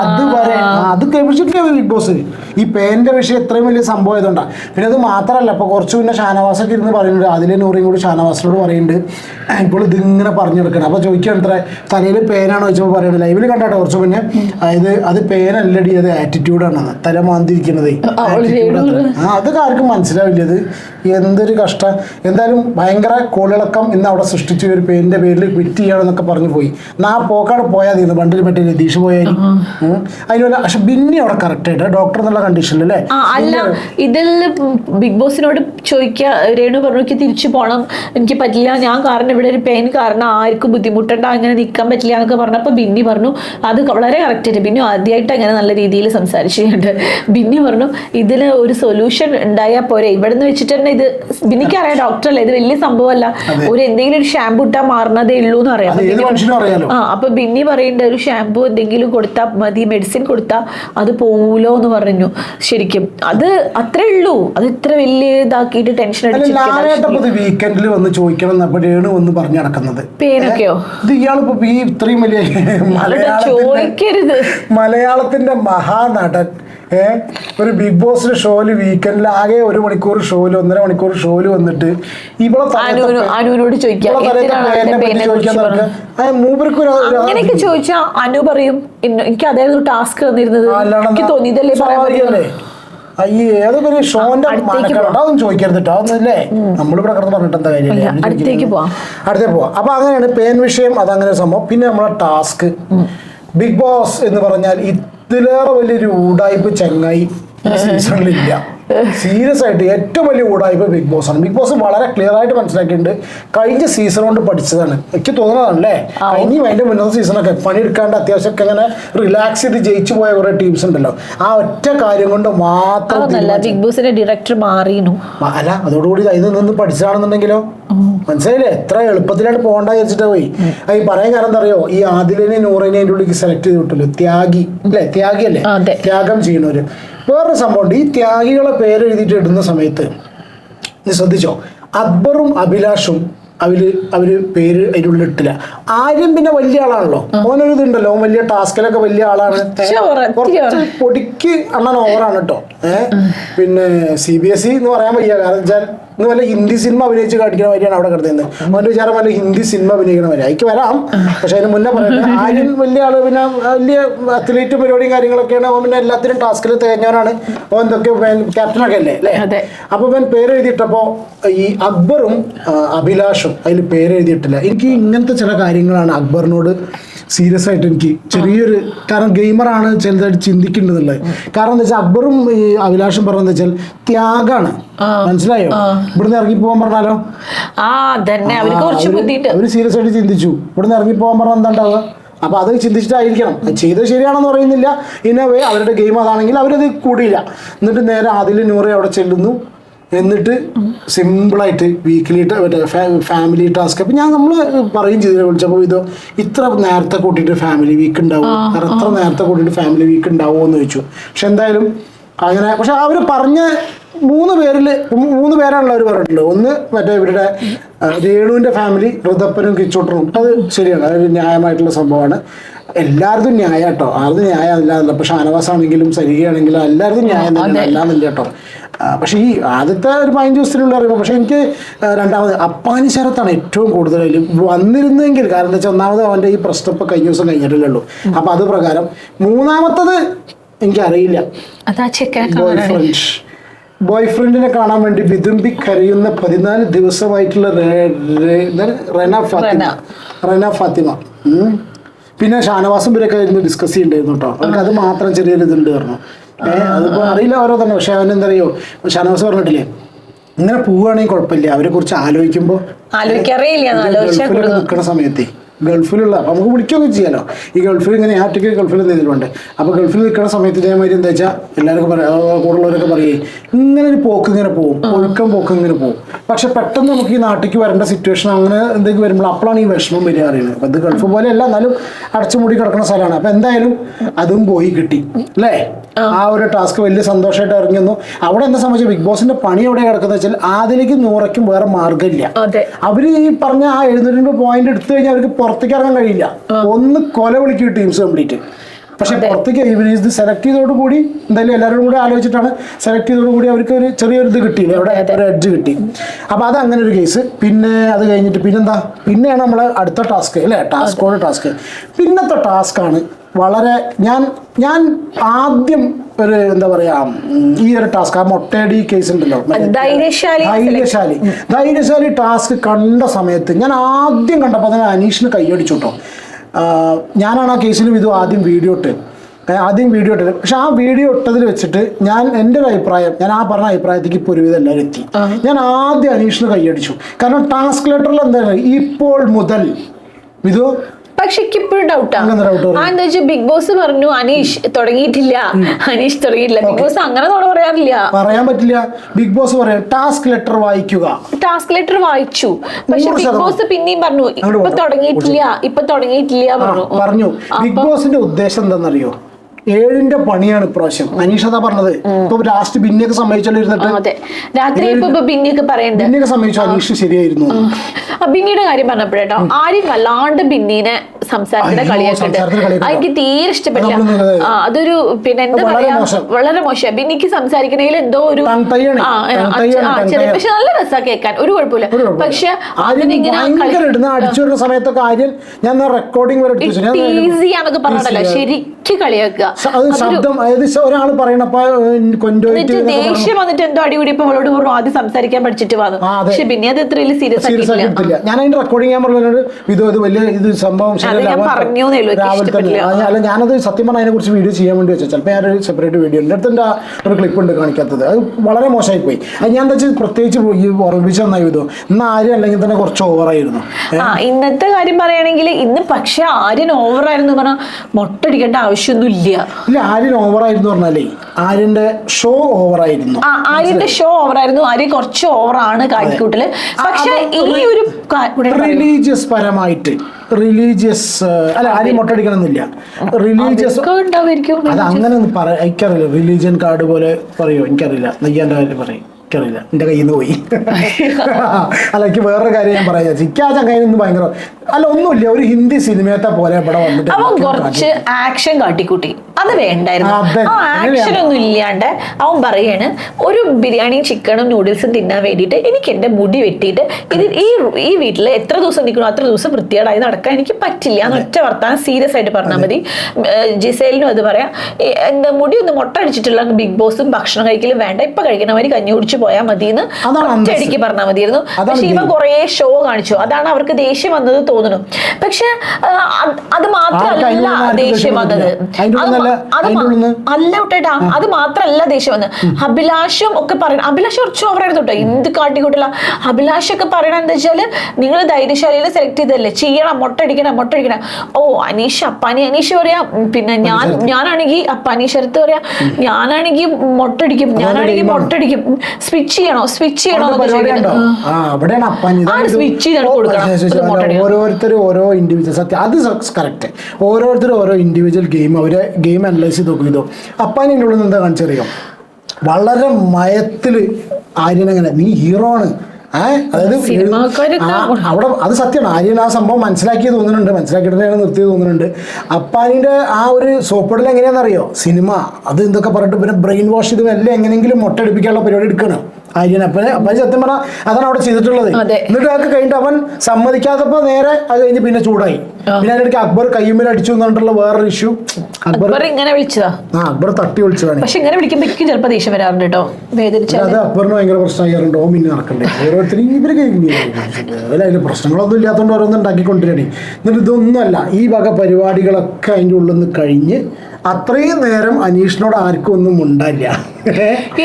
അത് വരെ അത് കഴിപ്പിച്ചിട്ടില്ല ബിഗ് ബോസ് ഈ പേന്റെ വിഷയം ഇത്രയും വലിയ സംഭവം ആയതുകൊണ്ടാണ് പിന്നെ അത് മാത്രമല്ല ഇപ്പൊ കുറച്ച് പിന്നെ ഷാനവാസൊക്കെ ഇരുന്ന് പറയുന്നുണ്ട്. അതിലെ നൂറിയും കൂടി ഷാനവാസിനോട് പറയുന്നുണ്ട്. ഇപ്പോൾ ഇതിങ്ങനെ പറഞ്ഞു കൊടുക്കണം അപ്പൊ ചോദിക്കാൻ എത്ര തലയിൽ പേനാണോ ചോദിച്ചപ്പോൾ പറയുന്നത് ലൈവിൽ കണ്ടാട്ടോ കുറച്ച് മുന്നേ. അതായത് അത് പേനല്ലടി അത് ആറ്റിറ്റ്യൂഡാണ് തല മാന്തിരിക്കുന്നത് ആ അതൊക്കെ ആർക്കും മനസ്സിലാവില്ല ഇത്. എന്തൊരു കഷ്ടം എന്തായാലും ഭയങ്കര കോളിളക്കം ഇന്ന് അവിടെ സൃഷ്ടിച്ച ഒരു പേരിന്റെ പേരിൽ ക്വിറ്റ് ചെയ്യണമെന്നൊക്കെ പറഞ്ഞു പോയി. നാ പോക്കാട് പോയാൽ മതി പണ്ടിൽ മറ്റേ രതീഷ് പോയാൽ അതിനുള്ള പക്ഷെ ബിന്നി അവിടെ കറക്റ്റ് ആയിട്ട് ഡോക്ടർ എന്നുള്ള കണ്ടീഷനിൽ അല്ലേ? അല്ല ഇതിൽ ബിഗ് ബോസിനോട് ചോദിക്കുക രേണു പറഞ്ഞു എനിക്ക് തിരിച്ചു പോകണം എനിക്ക് പറ്റില്ല. ഞാൻ കാരണം ഇവിടെ ഒരു പെയിൻ കാരണം. ആർക്കും ബുദ്ധിമുട്ടണ്ട. അങ്ങനെ നിൽക്കാൻ പറ്റില്ല എന്നൊക്കെ പറഞ്ഞപ്പോൾ ബിന്നി പറഞ്ഞു അത് വളരെ കറക്റ്റ് ആയിട്ട് ബിന്നി ആദ്യമായിട്ട് അങ്ങനെ നല്ല രീതിയിൽ സംസാരിച്ചിട്ടുണ്ട്. ബിന്നി പറഞ്ഞു ഇതിന് ഒരു സൊല്യൂഷൻ ഉണ്ടായാൽ പോരെ. ഇവിടെ നിന്ന് വെച്ചിട്ട് തന്നെ ഇത് ബിന്നിക്ക് അറിയാം ഡോക്ടറല്ലേ? ഇത് വലിയ സംഭവമല്ല. ഒരു എന്തെങ്കിലും ഒരു ഷാമ്പു ഇട്ടാൽ മാറുന്നതേ ഉള്ളൂ എന്ന് അറിയാം ആ അപ്പൊ ബിന്നി പറയേണ്ട ഒരു ഷാമ്പു എന്തെങ്കിലും കൊടുത്താൽ മതി മെഡിസിൻ കൊടുത്താൽ അത് പോകൂലോ എന്ന് പറഞ്ഞു. ശരിക്കും അത് അത്രേ ഉള്ളൂ. അത് ഇത്ര വലിയ ഇതാക്കിയിട്ട് ടെൻഷൻ അല്ല വീക്കെൻഡിൽ വന്ന് ചോദിക്കണം രേണു വന്ന് പറഞ്ഞു നടക്കുന്നത്. പേനൊക്കെയോ? ഇത് ഇയാളിപ്പോ ഈ ഇത്രയും വലിയ ചോദിക്കരുത്. മലയാളത്തിന്റെ മഹാനടൻ. ഏ? ഒരു ബിഗ് ബോസിന് ഷോയിൽ വീക്കെൻഡിൽ ആകെ ഒരു മണിക്കൂർ ഷോയിൽ ഒന്നര മണിക്കൂർ ഷോയിൽ വന്നിട്ട് ഇവളെ അനുവിനോ അനുവിനോട് അങ്ങനെയൊക്കെ ചോദിച്ചാ അനു പറയും "ഇന്ന- എനിക്ക് അതായിരുന്നു ടാസ്ക് തന്നിരുന്നത്. എനിക്ക് തോന്നി ഇതല്ലേ പറയാൻ അയ്യേ ഏതൊക്കെ ഒരു ഷോന്റെ അതൊന്നും ചോദിക്കരുത് കേട്ടോ അതൊന്നല്ലേ നമ്മളിവിടെ കിടന്ന് പറഞ്ഞിട്ട് എന്താ കാര്യം അടുത്തേക്ക് പോവാം. അടുത്തേക്ക് പോവാം. അപ്പൊ അങ്ങനെയാണ് പേൻ വിഷയം അതങ്ങനെ സംഭവം. പിന്നെ നമ്മളെ ടാസ്ക് ബിഗ് ബോസ് എന്ന് പറഞ്ഞാൽ ഇതിലേറെ വലിയൊരു ഊടായ്പ ചങ്ങായി സീസണിലില്ല സീരിയസ് ആയിട്ട് ഏറ്റവും വലിയ ഊടായ്പ ബിഗ് ബോസ് ആണ്. ബിഗ് ബോസ് വളരെ ക്ലിയർ ആയിട്ട് മനസ്സിലാക്കിയിട്ടുണ്ട്. കഴിഞ്ഞ സീസൺ കൊണ്ട് പഠിച്ചതാണ്. എനിക്ക് തോന്നുന്നതാണല്ലേ? ഇനി അതിന്റെ മുന്നത്തെ സീസണൊക്കെ പണിയെടുക്കാണ്ട് അത്യാവശ്യം ഒക്കെ ഇങ്ങനെ റിലാക്സ് ചെയ്ത് ജയിച്ചു പോയ കുറെ ടീംസ് ഉണ്ടല്ലോ. ആ ഒറ്റ കാര്യം കൊണ്ട് മാത്രം ബിഗ് ബോസിന്റെ ഡയറക്ടർ മാറിയിരുന്നു. അല്ല അതോടുകൂടി അതിൽ നിന്ന് പഠിച്ചതാണെന്നുണ്ടെങ്കിലോ? മനസ്സിലായില്ലേ? എത്ര എളുപ്പത്തിലാണ് പോകണ്ട വെച്ചിട്ട് പോയി. ഈ പറയാൻ കാരണം എന്താ അറിയോ? ഈ ആദിലിനെ നൂറിനെ അതിന്റെ ഉള്ളിൽ സെലക്ട് ചെയ്ത് ത്യാഗി അല്ലേ? ത്യാഗി അല്ലേ. ത്യാഗം ചെയ്യണവര് വേറൊരു സംഭവമുണ്ട്. ഈ ത്യാഗികളെ പേരെഴുതിയിട്ട് ഇടുന്ന സമയത്ത് നീ ശ്രദ്ധിച്ചോ? അക്ബറും അഭിലാഷും അവർ അവർ പേര് അതിനുള്ളിൽ ഇട്ടില്ല. ആര്യം പിന്നെ വലിയ ആളാണല്ലോ. ഓനൊരു ഇതുണ്ടല്ലോ ഓൻ വലിയ ടാസ്കിലൊക്കെ വലിയ ആളാണ്. കുറച്ച് പൊടിക്ക് അണ്ണൻ ഓവറാണ് കേട്ടോ ഏഹ് പിന്നെ സി ബി എസ് ഇ എന്ന് പറയാൻ വയ്യ. കാരണം വെച്ചാൽ ഇന്ന് വല്ല ഹിന്ദി സിനിമ അഭിനയിച്ച് കാണിക്കണ വരെയാണ് അവിടെ കിടന്നത് അവന്റെ വിചാരം വല്ല ഹിന്ദി സിനിമ അഭിനയിക്കണ വരെ അതിക്ക് വരാം. പക്ഷെ അതിന് മുന്നേ പറയുന്നത് ആര്യം വലിയ ആൾ പിന്നെ വലിയ അത്ലീറ്റ് പരിപാടിയും കാര്യങ്ങളൊക്കെയാണ്. അവൻ പിന്നെ എല്ലാത്തിനും ടാസ്കിൽ തികഞ്ഞവനാണ്. അവൻ എന്തൊക്കെ ക്യാപ്റ്റനൊക്കെ അല്ലേ? അല്ലേ. അപ്പൊ ഇവൻ പേര് എഴുതിയിട്ടപ്പോ ഈ അക്ബറും അഭിലാഷും അതിൽ പേര് എഴുതിയിട്ടില്ല എനിക്ക് ഇങ്ങനത്തെ ചില കാര്യങ്ങളാണ് അക്ബറിനോട് സീരിയസ് ആയിട്ട് എനിക്ക് ചെറിയൊരു കാരണം ഗെയിമറാണ് ചിലതായിട്ട് ചിന്തിക്കേണ്ടതുള്ളത്. കാരണം എന്താ വെച്ചാൽ അക്ബറും ഈ അഭിലാഷം പറഞ്ഞെന്ന് വെച്ചാൽ ത്യാഗാണ്. മനസ്സിലായോ? ഇവിടുന്ന് ഇറങ്ങി പോകാൻ പറഞ്ഞാലോ? അവർ സീരിയസ് ആയിട്ട് ചിന്തിച്ചു. ഇവിടുന്ന് ഇറങ്ങി പോകാൻ പറഞ്ഞാൽ എന്താ ഉണ്ടാവുക? അപ്പൊ അത് ചിന്തിച്ചിട്ടായിരിക്കണം. ചെയ്തത് ശരിയാണെന്ന് പറയുന്നില്ല. ഇന്ന വേ അവരുടെ ഗെയിം അതാണെങ്കിൽ അവരത് കൂടിയില്ല. എന്നിട്ട് നേരെ അതിൽ നൂറെ അവിടെ ചെല്ലുന്നു. എന്നിട്ട് സിമ്പിളായിട്ട് വീക്കിലി മറ്റേ ഫാമിലി ടാസ്ക് അപ്പം ഞാൻ നമ്മൾ പറയും ചെയ്തു വിളിച്ചപ്പോൾ ഇത് ഇത്ര നേരത്തെ കൂട്ടിയിട്ട് ഫാമിലി വീക്ക് ഉണ്ടാവും? കാരണം ഇത്ര നേരത്തെ കൂട്ടിയിട്ട് ഫാമിലി വീക്ക് ഉണ്ടാവുമോ എന്ന് ചോദിച്ചു. പക്ഷെ എന്തായാലും അങ്ങനെ പക്ഷെ അവർ പറഞ്ഞ മൂന്ന് പേരിൽ മൂന്ന് പേരാണല്ലോ അവർ പറഞ്ഞിട്ടുള്ളത്. ഒന്ന് മറ്റേ ഇവരുടെ രേണുവിന്റെ ഫാമിലി ഋതപ്പനും കിച്ചോട്ടനും. അത് ശരിയാണ് അതൊരു ന്യായമായിട്ടുള്ള സംഭവമാണ്. എല്ലാവർക്കും ന്യായം കേട്ടോ ആർക്കും ന്യായം അല്ല പക്ഷെ ഷാനവാസ് ആണെങ്കിലും സരികയാണെങ്കിലും എല്ലാവർക്കും ന്യായം തന്നെ അല്ലാന്നില്ല കേട്ടോ പക്ഷേ ഈ ആദ്യത്തെ ഒരു പതിനഞ്ച് ദിവസത്തിനുള്ള അറിയുമ്പോൾ പക്ഷേ എനിക്ക് രണ്ടാമത് അപ്പാനി ശരത്താണ് ഏറ്റവും കൂടുതൽ വന്നിരുന്നെങ്കിൽ കാരണം എന്താ വെച്ചാൽ ഒന്നാമത് അവന്റെ ഈ പ്രശ്നം ഇപ്പം കഴിഞ്ഞ ദിവസം കഴിഞ്ഞിട്ടില്ലല്ലോ അപ്പം അത് പ്രകാരം മൂന്നാമത്തത് എനിക്കറിയില്ല. ബോയ് ഫ്രണ്ട് ബോയ് ഫ്രണ്ടിനെ കാണാൻ വേണ്ടി വിതുമ്പി കരയുന്ന പതിനാല് ദിവസമായിട്ടുള്ള റെന ഫാത്തിമ. റെന. ഫാത്തിമ. പിന്നെ ഷാനവാസം വരെയൊക്കെ ഡിസ്കസ് ചെയ്യണ്ടായിരുന്നു കേട്ടോ. അവർക്ക് അത് മാത്രം ചെറിയൊരു ഇതുണ്ട് പറഞ്ഞു. അതിപ്പോ അറിയില്ല ഓരോ തന്നെ പക്ഷെ അവൻ എന്തറിയോ ഷാനവാസ് പറഞ്ഞിട്ടില്ലേ? ഇങ്ങനെ പോവുകയാണെങ്കിൽ കുഴപ്പമില്ല. അവരെ കുറിച്ച് ആലോചിക്കുമ്പോൾ ആലോചിക്കാറേ ഇല്ല. നിൽക്കുന്ന സമയത്ത്. ഗൾഫിലുള്ള അപ്പൊ നമുക്ക് വിളിക്കുകയൊക്കെ ചെയ്യാലോ. ഈ ഗൾഫിൽ ഇങ്ങനെ ഒറ്റയ്ക്ക് ഗൾഫിൽ നിന്നിട്ടുണ്ട് അപ്പോൾ ഗൾഫിൽ നിൽക്കുന്ന സമയത്ത് ഇതേമാതിരി എന്താ വെച്ചാൽ എല്ലാവർക്കും പറയാം കൂടുതലുള്ളവരൊക്കെ പറയും ഇങ്ങനെ ഒരു പോക്ക് ഇങ്ങനെ പോകും ഒഴുക്കം പോക്ക് ഇങ്ങനെ പോകും പക്ഷെ പെട്ടെന്ന് നമുക്ക് ഈ നാട്ടിലേക്ക് വരേണ്ട സിറ്റുവേഷൻ അങ്ങനെ എന്തെങ്കിലും വരുമ്പോൾ അപ്പോഴാണ് ഈ വിഷമം വരിക അറിയുന്നത്. അപ്പം ഇത് ഗൾഫ് പോലെ അല്ല എന്നാലും അടച്ചുമൂടി കിടക്കുന്ന സ്ഥലമാണ്. അപ്പം എന്തായാലും അതും പോയി കിട്ടി അല്ലേ? ആ. ഒരു ടാസ്ക് വലിയ സന്തോഷമായിട്ട് ഇറങ്ങി വന്നു. അവിടെ എന്താ സംബന്ധിച്ച് ബിഗ് ബോസിന്റെ പണി എവിടെ കിടക്കുന്നത് വെച്ചാൽ ആദിലേക്ക് നൂറയ്ക്കും വേറെ മാർഗമില്ല. അവർ ഈ പറഞ്ഞ ആ എഴുന്നൂറ്റി പോയിന്റ് എടുത്തു കഴിഞ്ഞാൽ അവർക്ക് പുറത്തേക്ക് ഇറങ്ങാൻ കഴിയില്ല ഒന്ന് കൊല വിളിക്കും ടീംസ് കംപ്ലീറ്റ് പക്ഷെ പുറത്തേക്ക് ഇവർ ഇത് സെലക്ട് ചെയ്തോട് കൂടി എന്തായാലും എല്ലാവരും കൂടി ആലോചിച്ചിട്ടാണ് സെലക്ട് ചെയ്തോട് കൂടി അവർക്ക് ഒരു ചെറിയൊരു ഇത് കിട്ടി അവിടെ ഒരു എഡ്ജ് കിട്ടി. അപ്പൊ അത് അങ്ങനെ ഒരു കേസ് പിന്നെ അത് കഴിഞ്ഞിട്ട് പിന്നെന്താ? പിന്നെയാണ് നമ്മൾ അടുത്ത ടാസ്ക് അല്ലേ? ടാസ്കോട് ടാസ്ക് പിന്നത്തെ ടാസ്ക് ആണ് വളരെ ഞാൻ ഞാൻ ആദ്യം ഒരു എന്താ പറയാ ഈ ഒരു ടാസ്ക് ആ മൊട്ടേടി കേസ് ഉണ്ടല്ലോ ധൈര്യശാലി ധൈര്യശാലി ധൈര്യശാലി ടാസ്ക് കണ്ട സമയത്ത് ഞാൻ ആദ്യം കണ്ടപ്പോൾ തന്നെ അനീഷിന് കൈയടിച്ചു കേട്ടോ ഞാനാണ് ആ കേസിലും ഇതും ആദ്യം വീഡിയോ ഇട്ട് ആദ്യം വീഡിയോ ഇട്ടത്. പക്ഷെ ആ വീഡിയോ ഇട്ടതിൽ വെച്ചിട്ട് ഞാൻ എന്റെ ഒരു അഭിപ്രായം ഞാൻ ആ പറഞ്ഞ അഭിപ്രായത്തേക്ക് ഇപ്പോൾ ഒരുവിധം എല്ലാവരും എത്തി. ഞാൻ ആദ്യം അനീഷിന് കൈയടിച്ചു കാരണം ടാസ്ക് ലെറ്ററിൽ എന്താണ് ഇപ്പോൾ മുതൽ ഇത് പക്ഷെ ഇപ്പോഴും ഡൗട്ടാ അങ്ങനെ doubt പറയും. ആ എന്താ വെച്ചാൽ ബിഗ് ബോസ് പറഞ്ഞു അനീഷ് തുടങ്ങിയിട്ടില്ല. അനീഷ് തുടങ്ങിയിട്ടില്ല. ബിഗ് ബോസ് അങ്ങനെ തോടെ പറയാറില്ല. പറയാൻ പറ്റില്ല. ബിഗ് ബോസ് പറയാം ടാസ്ക് ലെറ്റർ വായിക്കുക. ടാസ്ക് ലെറ്റർ വായിച്ചു. പക്ഷെ ബിഗ് ബോസ് പിന്നെയും പറഞ്ഞു ഇപ്പൊ. തുടങ്ങിയിട്ടില്ല ഇപ്പൊ തുടങ്ങിയിട്ടില്ല പറഞ്ഞു. പറഞ്ഞു. ബിഗ് ബോസിന്റെ ഉദ്ദേശം എന്താണെന്നറിയോ? ഏഴിന്റെ പണിയാണ് ഇപ്രാവശ്യം. അനീഷ പറഞ്ഞത്. ഇപ്പൊ ലാസ്റ്റ് ബിന്നിയൊക്കെ സമ്മതിച്ചോണ്ടിരുന്നിട്ട് രാത്രി ബിന്നിയൊക്കെ സമ്മതിച്ചു? അനീഷ് ശരിയായിരുന്നു. ബിന്നിയുടെ കാര്യം പറഞ്ഞപ്പോഴേട്ടോ ആരും വല്ലാണ്ട് ബിന്നീനെ സംസാരത്തിന്റെ അയ്യോ, കളിയാക്കുന്നുണ്ട് എനിക്ക് തീരെ ഇഷ്ടപ്പെട്ടില്ല. അതൊരു പിന്നെ എന്താ വളരെ പറയാ വളരെ മോശം. ബിന്നിക്ക് സംസാരിക്കണേൽ എന്തോ ഒരു പക്ഷെ നല്ല രസാ കേൾക്കാൻ. ഒരു കുഴപ്പമില്ല. പക്ഷെ. പക്ഷെ ആര്യൻ ഞാൻ റെക്കോർഡിംഗ് വരെ ആന്നൊക്കെ പറഞ്ഞിട്ടല്ല. ശരിക്ക് കളിയാക്കുക. അത് ശബ്ദം അതായത് ഒരാൾ പറയണപ്പോ ദേഷ്യം വന്നിട്ട് എന്തോ അടി കൂടി അവളോട് പറഞ്ഞു ആദ്യം സംസാരിക്കാൻ പഠിച്ചിട്ട് വന്നു. പക്ഷെ പിന്നെ അത് ഇത്രയും സീരിയസ് ആക്കിയിട്ടില്ല. ഞാൻ അതിന്റെ റെക്കോർഡിംഗ് ഞാൻ പറഞ്ഞത് ഇത് ഇത് വലിയ ഇത് സംഭവം ഉള്ളൂ, രാവിലെ തന്നെ. അല്ല ഞാനത് സത്യം പറഞ്ഞാൽ അതിനെ കുറിച്ച് വീഡിയോ ചെയ്യാൻ വേണ്ടി വെച്ചാൽ ചിലപ്പോൾ ഞാനൊരു സെപ്പറേറ്റ് വീഡിയോ ഉണ്ട്. അടുത്ത് എന്റെ ഒരു ക്ലിപ്പ് ഉണ്ട് കാണിക്കാത്തത്. അത് വളരെ മോശമായി പോയി. അത് ഞാൻ എന്താ വെച്ചാൽ പ്രത്യേകിച്ച് ഈ ഓർമ്മിച്ച് നന്നായി ഇതോ ഇന്ന് ആരും അല്ലെങ്കിൽ തന്നെ കുറച്ച് ഓവറായിരുന്നു ഇന്നത്തെ കാര്യം പറയുകയാണെങ്കിൽ ഇന്ന് പക്ഷെ ആര്യൻ ഓവറായിരുന്നു പറഞ്ഞാൽ മൊട്ടടിക്കേണ്ട ആവശ്യമൊന്നും ഇല്ല ആര്യൻ ഓവറായിരുന്നു പറഞ്ഞാലേ ആര്യന്റെ ഷോ ഓവറായിരുന്നു. ആ ആര്യന്റെ ഷോ ഓവറായിരുന്നു. ആര്യ കുറച്ച് ഓവറാണ് കാട്ടിക്കൂട്ടിൽ പക്ഷെ ഈ ഒരു പറയൂ. റിലീജിയസ് പരമായിട്ട് റിലീജിയസ് അല്ല ആരും മൊട്ടടിക്കണമെന്നില്ല റിലീജിയസ് അത് അങ്ങനെ ഒന്നും പറ എനിക്കറിയില്ല. റിലീജിയൻ കാർഡ് പോലെ പറയോ? എനിക്കറിയില്ല. നെയ്യാന്റെ കാര്യം പറയും. എനിക്കറിയില്ല. എന്റെ കയ്യിൽ നിന്ന് പോയി. അല്ല എനിക്ക് വേറൊരു കാര്യം ഞാൻ പറയാം എനിക്ക് ആ ചങ്ങായി നിന്ന് ഭയങ്കര അല്ല ഒന്നുമില്ല. ഒരു ഹിന്ദി സിനിമയത്തെ പോലെ ഇവിടെ വന്നിട്ട് അവൻ കുറച്ച് ആക്ഷൻ കാട്ടിക്കൂട്ടി. അത് വേണ്ടായിരുന്നു. ആക്ഷൻ ഒന്നും ഇല്ലാണ്ട് അവൻ പറയാണ് ഒരു ബിരിയാണിയും ചിക്കനും നൂഡിൽസും തിന്നാൻ വേണ്ടിയിട്ട് എനിക്ക് എന്റെ മുടി വെട്ടിയിട്ട് ഇത് ഈ ഈ വീട്ടിൽ എത്ര ദിവസം നിൽക്കണോ അത്ര ദിവസം വൃത്തികേടായി നടക്കാൻ എനിക്ക് പറ്റില്ല. എന്ന് ഒറ്റ വർത്താനം സീരിയസ് ആയിട്ട് പറഞ്ഞാൽ മതി. ജിസേലിനും അത് പറയാം എന്താ മുടി ഒന്ന് മുട്ട അടിച്ചിട്ടുള്ള ബിഗ് ബോസും ഭക്ഷണം കഴിക്കലും വേണ്ട. ഇപ്പൊ കഴിക്കണവര് കഞ്ഞി കുടിച്ച് പോയാൽ മതി എന്ന് അതാണ് അന്തസ്സ്. ഒറ്റയടിക്ക് പറഞ്ഞാൽ മതിയായിരുന്നു. പക്ഷെ ഇവൻ. കുറേ ഷോ കാണിച്ചു. അതാണ് അവർക്ക് ദേഷ്യം വന്നത് തോന്നുന്നു. പക്ഷെ അത് മാത്രമല്ല ദേഷ്യം വന്നത്. അത് അല്ല ഒട്ടേട്ടാ അത് മാത്രല്ല ദേഷ്യം വന്നത്. അഭിലാഷും ഒക്കെ പറയണം അഭിലാഷ് കുറച്ച് ഓവറായിരുന്നു കേട്ടോ. എന്ത് കാട്ടിക്കൂട്ടില്ല അഭിലാഷൊക്കെ പറയണത് എന്താ വെച്ചാൽ നിങ്ങൾ ധൈര്യശാലിയിൽ സെലക്ട് ചെയ്തല്ലേ ചെയ്യണം മൊട്ടടിക്കണം മൊട്ടടിക്കണം. ഓ അനീഷ് അപ്പാനി അനീഷ് പറയാ. പിന്നെ ഞാൻ ഞാനാണെങ്കിൽ അപ്പാനി ശരത്ത് പറയാ. ഞാനാണെങ്കിൽ മൊട്ടടിക്കും. ഞാനാണെങ്കിൽ മൊട്ടടിക്കും. സ്വിച്ച് ചെയ്യണോ? സ്വിച്ച് ചെയ്യണോ സ്വിച്ച്. ഓരോരുത്തരും ഓരോ ഇൻഡിവിജ്വൽ സത്യം അത് കറക്റ്റ് ഓരോരുത്തരും ഓരോ ഇൻഡിവിജ്വൽ ഗെയിം അവരെ ഗെയിം അനലൈസ് ചെയ്ത് നോക്കിയതോ അപ്പാൻ എന്റെ ഉള്ളിൽ നിന്ന് എന്താ കാണിച്ചറിയോ? വളരെ മയത്തിൽ ആര്യനങ്ങനെ നീ ഹീറോ ആണ്. ഏഹ് അതായത് അവിടെ അത് സത്യമാണ്. ആര്യൻ ആ സംഭവം മനസ്സിലാക്കി തോന്നുന്നുണ്ട്. മനസ്സിലാക്കിയിട്ട് നിർത്തി തോന്നുന്നുണ്ട്. അപ്പാനിന്റെ ആ ഒരു സോപ്പിടൽ എങ്ങനെയാണെന്നറിയോ? സിനിമ. അത് എന്തൊക്കെ പറഞ്ഞിട്ട് പിന്നെ ബ്രെയിൻ വാഷ് ചെയ്ത് എല്ലാം എങ്ങനെയെങ്കിലും മുട്ടടിപ്പിക്കാനുള്ള പരിപാടി എടുക്കണം. ആര്യൻ അപ്പനെ അപ്പൻ സത്യം പറഞ്ഞാൽ അതാണ് അവിടെ ചെയ്തിട്ടുള്ളത്. എന്നിട്ട് അതൊക്കെ കഴിഞ്ഞിട്ട് അവൻ സമ്മതിക്കാത്തപ്പോ നേരെ അത് കഴിഞ്ഞ് പിന്നെ ചൂടായി. പിന്നെ അതിനിടയ്ക്ക് അക്ബർ കയ്യുമ്പിൽ അടിച്ചു എന്നിട്ടുള്ള വേറൊരു ഇഷ്യൂ അക്ബർ ഇങ്ങനെ വിളിച്ചതാ? ആ അക്ബർ തട്ടി വിളിച്ചതാണ്. പക്ഷെ ഇങ്ങനെ വിളിക്കുമ്പോഴേക്കും ചിലപ്പോൾ ദേഷ്യം വരാറുണ്ട് കേട്ടോ. അത് അക്ബറിന് ഭയങ്കര പ്രശ്നമായിട്ടുണ്ട് ഓ പിന്നെ നടക്കണ്ടേ. ഓരോരുത്തരും ഇവരൊക്കെ അതിൽ അതിൽ പ്രശ്നങ്ങളൊന്നും ഇല്ലാത്തതുകൊണ്ട് ഓരോന്നും ഉണ്ടാക്കിക്കൊണ്ടിരണേ എന്നിട്ട് ഇതൊന്നുമല്ല ഈ വക പരിപാടികളൊക്കെ അതിന്റെ ഉള്ളിൽ നിന്ന് കഴിഞ്ഞ് അത്രയും നേരം അനീഷിനോട് ആർക്കും ഒന്നും ഉണ്ടായില്ല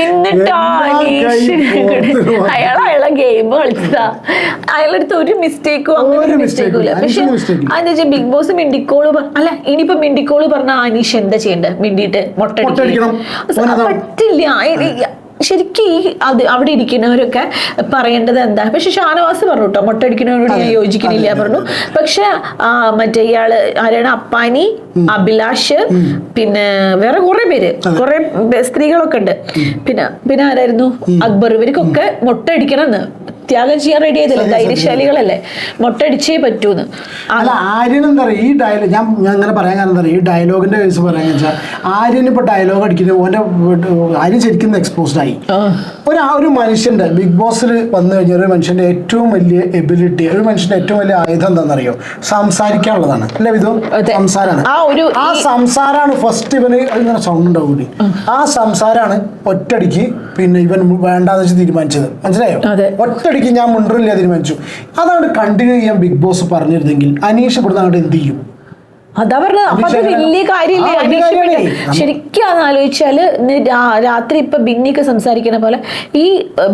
എന്നിട്ടാ അനീഷ് അയാൾ അയാളെ ഗെയിം കളിച്ചതാ. അയാളടുത്ത് ഒരു മിസ്റ്റേക്കും അങ്ങനെ മിസ്റ്റേക്കും ഇല്ല. പക്ഷെ അനീഷിന് mistake ഇല്ല. അതെന്താ വെച്ചാൽ ബിഗ് ബോസ് മിണ്ടിക്കോൾ അല്ല ഇനിയിപ്പോ മിണ്ടിക്കോൾ പറഞ്ഞ അനീഷ് എന്താ ചെയ്യണ്ടേ? മിണ്ടിയിട്ട് ഓനതാ. പറ്റില്ല. ശരിക്കും ഈ അത് അവിടെ ഇരിക്കുന്നവരൊക്കെ പറയേണ്ടത് എന്താ? പക്ഷെ ഷാനവാസ് പറഞ്ഞു കേട്ടോ മുട്ടടിക്കുന്നവരോട് ഞാൻ യോജിക്കുന്നില്ല പറഞ്ഞു. പക്ഷെ മറ്റേ ഇയാൾ ആരാണ്? അപ്പാനി അഭിലാഷ് പിന്നെ വേറെ കുറെ പേര് കുറെ സ്ത്രീകളൊക്കെ ഉണ്ട്. പിന്നെ പിന്നെ ആരായിരുന്നു? അക്ബർ ഇവർക്കൊക്കെ മുട്ടടിക്കണം എന്ന് ത്യാഗം ചെയ്യാൻ റെഡി ആയതല്ലേ? ധൈര്യശാലികളല്ലേ? മുട്ടടിച്ചേ പറ്റൂന്ന്. അല്ല ആര്യൻ എന്താ പറയുക? ഈ ഡയലോഗ് ഞാൻ ഞാൻ അങ്ങനെ പറയാൻ കാരണം എന്താ പറയുക? ഈ ഡയലോഗിന്റെ കേസ് പറയാന്ന് വെച്ചാൽ ആര്യൻ ഇപ്പൊ ഡയലോഗ് അടിക്കുന്നത് ഓന്റെ ആര്യൻ ശരിക്കും എക്സ്പോസ്ഡ് ആയി. ഒരു ആ ഒരു മനുഷ്യന്റെ ബിഗ് ബോസിൽ വന്നു കഴിഞ്ഞാൽ ഒരു മനുഷ്യന്റെ ഏറ്റവും വലിയ എബിലിറ്റി ഒരു മനുഷ്യന്റെ ഏറ്റവും വലിയ ആയുധം എന്താണെന്നറിയോ? സംസാരിക്കാനുള്ളതാണ്. അല്ലെ വിധം. സംസാരമാണ് ആ ഒരു ആ സംസാരാണ് സംസാരമാണ് ഫസ്റ്റ് ഇവന് ഇങ്ങനെ സൗണ്ട് ഉണ്ടാവും കൂടി ആ സംസാരമാണ് ഒറ്റടിക്ക് പിന്നെ ഇവൻ വേണ്ടാന്ന് വെച്ച് തീരുമാനിച്ചത്. മനസ്സിലായോ? ഒറ്റടിക്ക് ഞാൻ മുണ്ടില്ല തീരുമാനിച്ചു. അതാണ് കണ്ടിന്യൂ ചെയ്യാൻ ബിഗ് ബോസ് പറഞ്ഞിരുന്നെങ്കിൽ അനീഷ് ഇവിടുന്ന് അങ്ങോട്ട് എന്ത് ചെയ്യും? അതാ പറഞ്ഞത്. അപ്പൊ അത് വലിയ കാര്യമില്ലേ. ശരിക്കും അത് ആലോചിച്ചാൽ രാത്രി ഇപ്പൊ ബിന്നിക്ക് സംസാരിക്കുന്ന പോലെ ഈ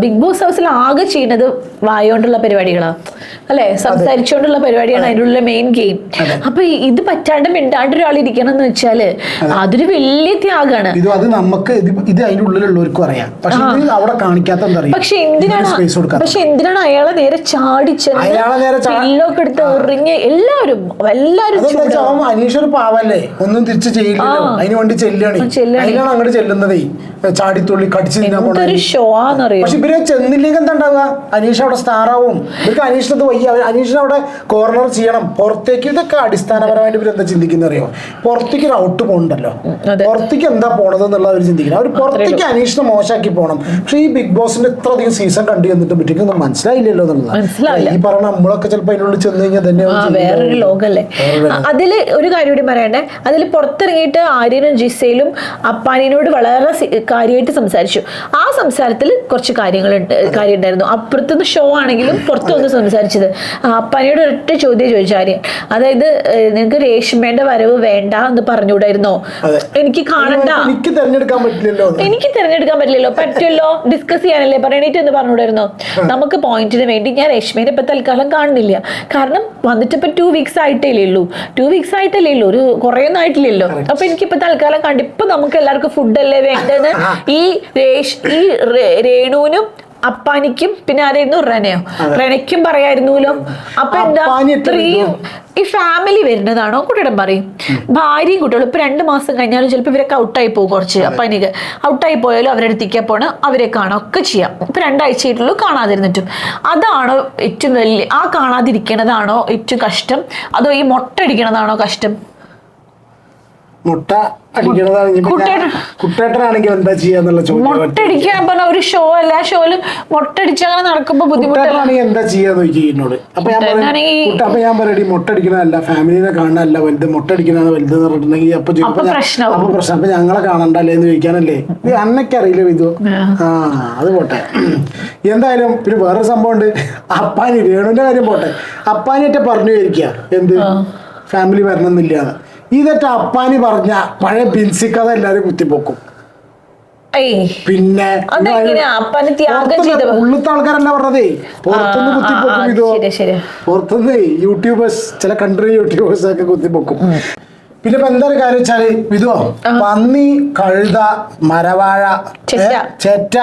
ബിഗ് ബോസ് ഹൗസിൽ ആകെ ചെയ്യുന്നത് വായോണ്ടുള്ള പരിപാടികളാ. അല്ലെ? സംസാരിച്ചുകൊണ്ടുള്ള പരിപാടിയാണ് അതിനുള്ള ഉള്ള മെയിൻ ഗെയിം അപ്പൊ ഇത് പറ്റാണ്ട് മിണ്ടാണ്ട് ഒരാൾ ഇരിക്കണം എന്ന് വെച്ചാൽ അതൊരു വലിയ ത്യാഗാണ്. ഇത് അത് നമുക്ക് ഇത് ഇത് ഉള്ളിലുള്ളവർക്ക് അറിയാം. പക്ഷെ അവിടെ കാണിക്കാത്ത പക്ഷെ എന്തിനാണ് പക്ഷെ എന്തിനാണ് അയാളെ നേരെ ചാടിച്ചത്? ഉറിഞ്ഞ് എല്ലാവരും എല്ലാവരും അനീഷ് ഒരു പാവല്ലേ? ഒന്നും തിരിച്ചു ചെയ്യില്ലല്ലോ. അതിന് വേണ്ടി ചെല്ലുകയാണ്. ആ, അതിനാണ് അങ്ങോട്ട് ചെല്ലുന്നതേ. ചാടിത്തുള്ളി കടിച്ചു തിന്നാൻ ഷോ ആണെന്നറിയോ? പക്ഷെ ഇവർ ചെന്നില്ലെങ്കിൽ എന്താ ഉണ്ടാവുക? അനീഷ് അവിടെ സ്റ്റാർ ആവും ഇവർക്ക് അനീഷിനത് വയ്യ. അവർ അനീഷിനെ അവിടെ കോർണർ ചെയ്യണം. പുറത്തേക്ക് ഇതൊക്കെ അടിസ്ഥാനപരമായിട്ട് ഇവർ എന്താ ചിന്തിക്കുന്ന അറിയോ പുറത്തേക്ക് ഒരു ഔട്ട് പോകണ്ടല്ലോ. പുറത്തേക്ക് എന്താ പോണത് എന്നുള്ളത് അവർ ചിന്തിക്കണം അവർ പുറത്തേക്ക് അനീഷിനെ മോശമാക്കി പോകണം. പക്ഷെ ഈ ബിഗ് ബോസിന്റെ ഇത്ര അധികം സീസൺ കണ്ടു എന്നിട്ട് പറ്റിക്കൊന്നും മനസ്സിലായില്ലല്ലോ. എന്നുള്ളത് ഈ പറഞ്ഞ നമ്മളൊക്കെ ചിലപ്പോൾ അതിനുള്ളിൽ ചെന്ന് കഴിഞ്ഞാൽ തന്നെ വേറൊരു ലോകല്ലേ? അതിൽ ഒരു കാര്യം കൂടി പറയണ്ടേ? അതിൽ പുറത്തിറങ്ങിയിട്ട് ആര്യനും ജിസയിലും അപ്പാനിനോട് വളരെ കാര്യമായിട്ട് സംസാരിച്ചു. ആ സംസാരത്തിൽ കുറച്ച് കാര്യങ്ങളുണ്ട് കാര്യം ഉണ്ടായിരുന്നു അപ്പുറത്തുനിന്ന് ഷോ ആണെങ്കിലും പുറത്തു വന്ന് സംസാരിച്ചത്. അപ്പനയുടെ ഒരൊറ്റ ചോദ്യം ചോദിച്ച കാര്യം അതായത് നിങ്ങൾക്ക് രേഷ്മയുടെ വരവ് വേണ്ട എന്ന് പറഞ്ഞുകൂടായിരുന്നോ. എനിക്ക് കാണണ്ട. എനിക്ക് തിരഞ്ഞെടുക്കാൻ പറ്റില്ലല്ലോ എനിക്ക് തിരഞ്ഞെടുക്കാൻ പറ്റില്ലല്ലോ. പറ്റുമല്ലോ? ഡിസ്കസ് ചെയ്യാനല്ലേ പറയണേറ്റ് എന്ന് പറഞ്ഞുകൂടായിരുന്നോ? നമുക്ക് പോയിന്റിന് വേണ്ടി ഞാൻ രേഷ്മേനെ ഇപ്പൊ തൽക്കാലം കാണുന്നില്ല. കാരണം വന്നിട്ട് ഇപ്പൊ ടു വീക്സ് ആയിട്ടേ ഉള്ളൂ. ടു വീക്സ് ആയിട്ടല്ലേ ഉള്ളൂ. ഒരു കുറേ ഒന്നും ആയിട്ടില്ലല്ലോ. അപ്പൊ എനിക്കിപ്പോ തൽക്കാലം കണ്ട് ഇപ്പൊ നമുക്ക് എല്ലാവർക്കും അല്ലേ വേണ്ടത്? ഈ രേഷ് ഈ രേണുവിനും അപ്പാനിക്കും പിന്നെ ആരായിരുന്നു? റെനയോ. റെനയ്ക്കും പറയായിരുന്നല്ലോ അപ്പൊ എന്താ? ഇത്രയും ഈ ഫാമിലി വരുന്നതാണോ? കുട്ടിയുടെ പറയും. ഭാര്യയും കുട്ടികളും ഇപ്പൊ രണ്ട് മാസം കഴിഞ്ഞാലും ചിലപ്പോൾ ഇവരൊക്കെ ഔട്ടായി പോകും കുറച്ച്. അപ്പാനിക്ക് ഔട്ടായി പോയാലും അവരുടെ അടുത്തേക്ക് പോണ്. അവരെ കാണാം. ഒക്കെ ചെയ്യാം. ഇപ്പൊ രണ്ടാഴ്ചയായിട്ടുള്ളൂ കാണാതിരുന്നിട്ടും. അതാണോ ഏറ്റവും വലിയ ആ കാണാതിരിക്കണതാണോ ഏറ്റവും കഷ്ടം? അതോ ഈ മൊട്ടടിക്കണതാണോ കഷ്ടം? മുട്ട അടിക്കണതാണെങ്കിൽ കുട്ടേട്ടനാണെങ്കിൽ എന്താ ചെയ്യാന്നുള്ള ചോദ്യം മുട്ട അടിക്കാൻ പറഞ്ഞ ഒരു ഷോ അല്ല ആ ഷോയിൽ മുട്ടടിച്ച് അങ്ങനെ നടക്കുമ്പോ ബുദ്ധിമുട്ടാണെങ്കിൽ എന്താ ചെയ്യാന്ന് ചോദിക്കും എന്നോട്. അപ്പൊ ഞാൻ പറയും അപ്പൊ ഞാൻ പറയടി മുട്ട അടിക്കണതല്ല ഫാമിലിനെ കാണാനല്ല വലുത് മുട്ട അടിക്കണതാണ് വലുത് എന്ന് പറഞ്ഞിട്ടുണ്ടെങ്കിൽ അപ്പൊ അപ്പൊ പ്രശ്നം. അപ്പൊ ഞങ്ങളെ കാണണ്ടല്ലേ എന്ന് ചോദിക്കാനല്ലേ? ഇത് അന്നയ്ക്ക് അറിയില്ല ഇത് ആ. അത് പോട്ടെ. എന്തായാലും പിന്നെ വേറൊരു സംഭവം ഉണ്ട്. അപ്പാനി രേണുവിന്റെ കാര്യം പോട്ടെ. അപ്പാനിയൊക്കെ പറഞ്ഞു ഇരിക്കുക എന്ത് ഫാമിലി വരണമെന്നില്ലാന്ന് ഇതൊക്കെ അപ്പാനി പറഞ്ഞ പഴയ ബിൻസിക്കഥ എല്ലാരും കുത്തിപ്പൊക്കും. പിന്നെ ഉള്ളത്തെ ആൾക്കാരല്ല പറഞ്ഞതേ? പുറത്തുനിന്ന് കുത്തിപ്പൊക്കും ഇതോ. പുറത്തുനിന്ന് യൂട്യൂബേഴ്സ് ചില കൺട്രി യൂട്യൂബേഴ്സ് ഒക്കെ കുത്തിപ്പൊക്കും. പിന്നെ ഇപ്പൊ എന്താ ഒരു കാര്യം വെച്ചാൽ ഇതോ പന്നി കഴുത മരവാഴ. ചെറ്റ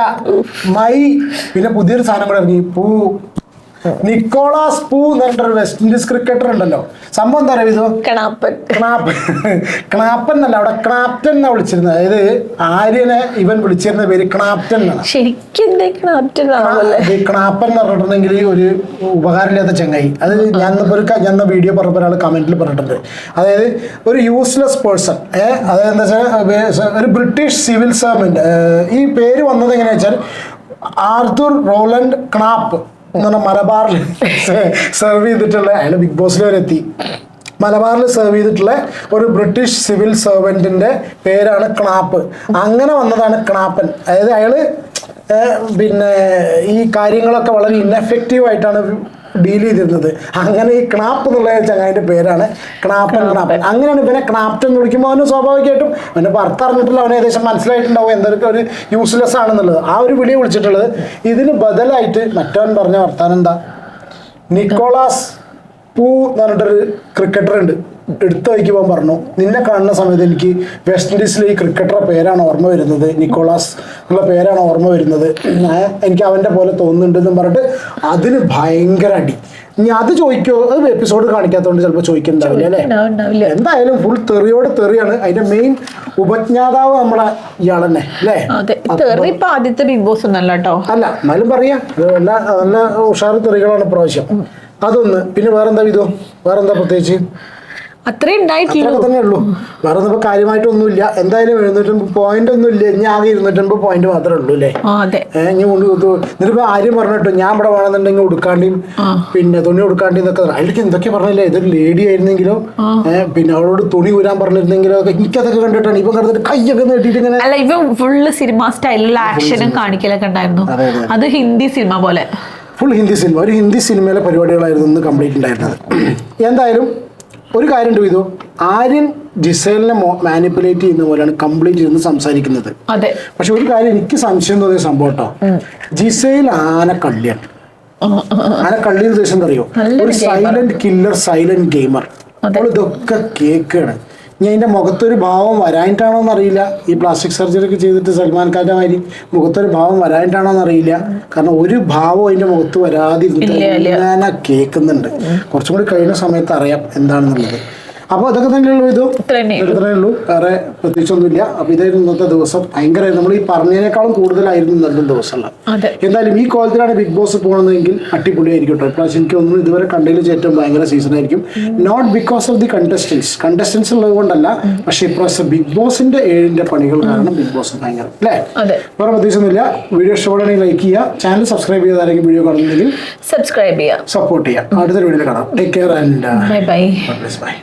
മൈ പിന്നെ പുതിയൊരു സാധനം കൂടെ ഇറങ്ങി. പൂ. നിക്കോളാസ് പൂ എന്ന് പറഞ്ഞിട്ടൊരു വെസ്റ്റ് ഇൻഡീസ് ക്രിക്കറ്റർ ഉണ്ടല്ലോ. സംഭവം എന്താ പറയുക ഇതോ കണാപ്പൻ. എന്നല്ല അവിടെ ക്നാപ്റ്റൻ എന്നാ വിളിച്ചിരുന്നത് അതായത് ആര്യനെ ഇവൻ വിളിച്ചിരുന്ന പേര് ക്നാപ്റ്റൻ എന്നാണ്. ശരിക്കും എന്തേ കണാപ്റ്റൻ ഈ എന്ന് പറഞ്ഞിട്ടുണ്ടെങ്കിൽ ഒരു ഉപകാരമില്ലാത്ത ചങ്ങായി. അത് ഞാൻ ഇന്നിപ്പോ ഒരു ഞാൻ വീഡിയോ പറഞ്ഞ ഒരാൾ കമന്റിൽ പറഞ്ഞിട്ടുണ്ട്. അതായത് ഒരു യൂസ്ലെസ് പേഴ്സൺ ഏഹ് അതായത് എന്താ വെച്ചാൽ ഒരു ബ്രിട്ടീഷ് സിവിൽ സർവന്റ് ഈ പേര് വന്നത് എങ്ങനെയാ വെച്ചാൽ ആർത്തർ റോലൻഡ് ക്നാപ്പ് എന്ന് മലബാറിൽ സെർവ് ചെയ്തിട്ടുള്ള അയാൾ ബിഗ് ബോസിൽ വരെ എത്തി മലബാറിൽ സെർവ് ചെയ്തിട്ടുള്ള ഒരു ബ്രിട്ടീഷ് സിവിൽ സർവന്റിന്റെ പേരാണ് ക്ലാപ്പ് അങ്ങനെ വന്നതാണ് ക്ലാപ്പൻ അതായത് അയാൾ പിന്നെ ഈ കാര്യങ്ങളൊക്കെ വളരെ ഇൻഎഫക്റ്റീവ് ആയിട്ടാണ് ഡീൽ ചെയ്തിരുന്നത്. അങ്ങനെ ഈ ക്നാപ്പ് എന്നുള്ള ചങ്ങാതിന്റെ പേരാണ് ക്നാപ്പൻ ക്നാപ്പൻ അങ്ങനെയാണ് പിന്നെ ക്നാപ്റ്റൻ എന്ന് വിളിക്കുമ്പോൾ അവന് സ്വാഭാവികമായിട്ടും അവന് ഭർത്ത അറിഞ്ഞിട്ടില്ല അവന് ഏകദേശം മനസ്സിലായിട്ടുണ്ടാവും എന്തൊക്കെ ഒരു യൂസ്ലെസ് ആണെന്നുള്ളത്. ആ ഒരു വിളി വിളിച്ചിട്ടുള്ളത് ഇതിന് ബദലായിട്ട് മറ്റവൻ പറഞ്ഞ വർത്താനം എന്താ? നിക്കോളാസ് പൂ എന്ന് പറഞ്ഞിട്ടൊരു ക്രിക്കറ്റർ ഉണ്ട്. എടുത്തു വയ്ക്കുമ്പോൾ പറഞ്ഞു. നിന്നെ കാണുന്ന സമയത്ത് എനിക്ക് വെസ്റ്റ് ഇൻഡീസിലെ ഈ ക്രിക്കറ്ററുടെ പേരാണ് ഓർമ്മ വരുന്നത്. നിക്കോളാസ് എന്നുള്ള പേരാണ് ഓർമ്മ വരുന്നത്. എനിക്ക് അവന്റെ പോലെ തോന്നുന്നുണ്ടെന്നും പറഞ്ഞിട്ട് അതിന് ഭയങ്കര അടി. ഇനി അത് ചോദിക്കോ? അത് എപ്പിസോഡ് കാണിക്കാത്തതുകൊണ്ട് ചിലപ്പോൾ ചോദിക്കുന്നുണ്ടാവില്ല അല്ലേ? എന്തായാലും ഫുൾ തെറിയോട് തെറിയാണ്. അതിന്റെ മെയിൻ ഉപജ്ഞാതാവ് നമ്മളെ ഇയാൾ തന്നെ അല്ലേ തെറി ഇപ്പൊ ആദ്യത്തെ ബിഗ് ബോസ് ഒന്നല്ല കേട്ടോ അല്ല എന്നാലും പറയാ. നല്ല നല്ല ഉഷാറ് തെറികളാണ് പ്രാവശ്യം അതൊന്ന് പിന്നെ വേറെന്താ വിധോ? വേറെന്താ പ്രത്യേകിച്ച്? അത്രേ ഉണ്ടായിട്ടുള്ളൂ തന്നെ ഉള്ളൂ. വേറെ ഒന്നും കാര്യമായിട്ടൊന്നുമില്ല. എന്തായാലും എഴുന്നൂറ്റമ്പത് പോയിന്റ് ഒന്നും ഇല്ല. ഇനി ആകെ ഇരുന്നൂറ്റമ്പത് പോയിന്റ് മാത്രമേ ഉള്ളൂ അല്ലേ? ഇനി എന്നിട്ടിപ്പോ ആര്യം പറഞ്ഞിട്ട്? ഞാൻ ഇവിടെ വേണമെന്നുണ്ടെങ്കിൽ ഉടുക്കാണ്ടിയും പിന്നെ തുണി ഉടുക്കാണ്ടി എന്നൊക്കെ അതിലേക്ക് എന്തൊക്കെ പറഞ്ഞില്ലേ? ഇതൊരു ലേഡി ആയിരുന്നെങ്കിലോ പിന്നെ അവളോട് തുണി ഊരാൻ പറഞ്ഞിരുന്നെങ്കിലോ എനിക്കതൊക്കെ കണ്ടിട്ടാണ്. ഇപ്പൊ കണ്ടിട്ട് കൈയൊക്കെ നീട്ടിട്ട് ഇങ്ങനെ അല്ല ഇവ ഫുള്ള് സിനിമ സ്റ്റൈലിലുള്ള ആക്ഷനും കാണിക്കലൊക്കെ ഉണ്ടായിരുന്നു. അത് ഹിന്ദി സിനിമ പോലെ. ഫുൾ ഹിന്ദി സിനിമ ഒരു ഹിന്ദി സിനിമയിലെ പരിപാടികളായിരുന്നു കംപ്ലീറ്റ് ഉണ്ടായിരുന്നത്. എന്തായാലും ഒരു കാര്യം ഉണ്ട് ചെയ്തു ആര്യൻ ജിസേലിനെ മാനിപ്പുലേറ്റ് ചെയ്യുന്ന പോലെയാണ് കംപ്ലീറ്റ് ഇരുന്ന് സംസാരിക്കുന്നത്. പക്ഷെ ഒരു കാര്യം എനിക്ക് സംശയം തോന്നിയ സംഭവം കേട്ടോ ജിസേൽ ആന ആനക്കള്ളി ആന കള്ളി ഉദ്ദേശം എന്താ അറിയോ? ഒരു സൈലന്റ് കില്ലർ സൈലന്റ് ഗെയിമർ. അപ്പോൾ ഇതൊക്കെ കേക്കാണ് ഇനി അതിന്റെ മുഖത്തൊരു ഭാവം വരാനിട്ടാണോ എന്നറിയില്ല ഈ പ്ലാസ്റ്റിക് സർജറി ഒക്കെ ചെയ്തിട്ട് സൽമാൻ ഖാന്റെ മാതിരി മുഖത്തൊരു ഭാവം വരാനിട്ടാണോ എന്നറിയില്ല കാരണം ഒരു ഭാവം അതിന്റെ മുഖത്ത് വരാതിരുന്നിട്ട് ഞാൻ കേൾക്കുന്നുണ്ട്. കുറച്ചും കൂടി കഴിയുന്ന സമയത്ത് അറിയാം എന്താണെന്നുള്ളത്. അപ്പോൾ അതൊക്കെ തന്നെയുള്ളൂ ഇത്? ഇത്രയേ ഉള്ളൂ. വേറെ പ്രത്യേകിച്ചൊന്നുമില്ല. അപ്പോൾ ഇതായിരുന്നു ഇന്നത്തെ ദിവസം. ഭയങ്കര നമ്മൾ ഈ പറഞ്ഞതിനേക്കാളും കൂടുതലായിരുന്നു നല്ല ദിവസമുള്ള എന്തായാലും ഈ കോലത്തിലാണ് ബിഗ് ബോസ് പോകുന്നതെങ്കിൽ അടിപൊളിയായിരിക്കും കേട്ടോ. ഇപ്രാവശ്യം എനിക്ക് ഒന്നും ഇതുവരെ കണ്ടതിൽ ഏറ്റവും ഭയങ്കര സീസൺ ആയിരിക്കും not because of the contestants contestants ഉള്ളത് കൊണ്ടല്ല. പക്ഷേ ഇപ്രാവശ്യം ബിഗ് ബോസിന്റെ ഏഴിന്റെ പണികൾ കാരണം ബിഗ് ബോസ് ഭയങ്കര അല്ലേ? വേറെ പ്രത്യേകിച്ചൊന്നുമില്ല. വീഡിയോ ഇഷ്ടപ്പെടുകയാണെങ്കിൽ ലൈക്ക് ചെയ്യുക. ചാനൽ സബ്സ്ക്രൈബ് ചെയ്തായിരിക്കും വീഡിയോ കാണുന്നുണ്ടെങ്കിൽ സബ്സ്ക്രൈബ് ചെയ്യുക. സപ്പോർട്ട് ചെയ്യുക. അടുത്ത വീഡിയോയിൽ കാണാം. Take care and bye bye bye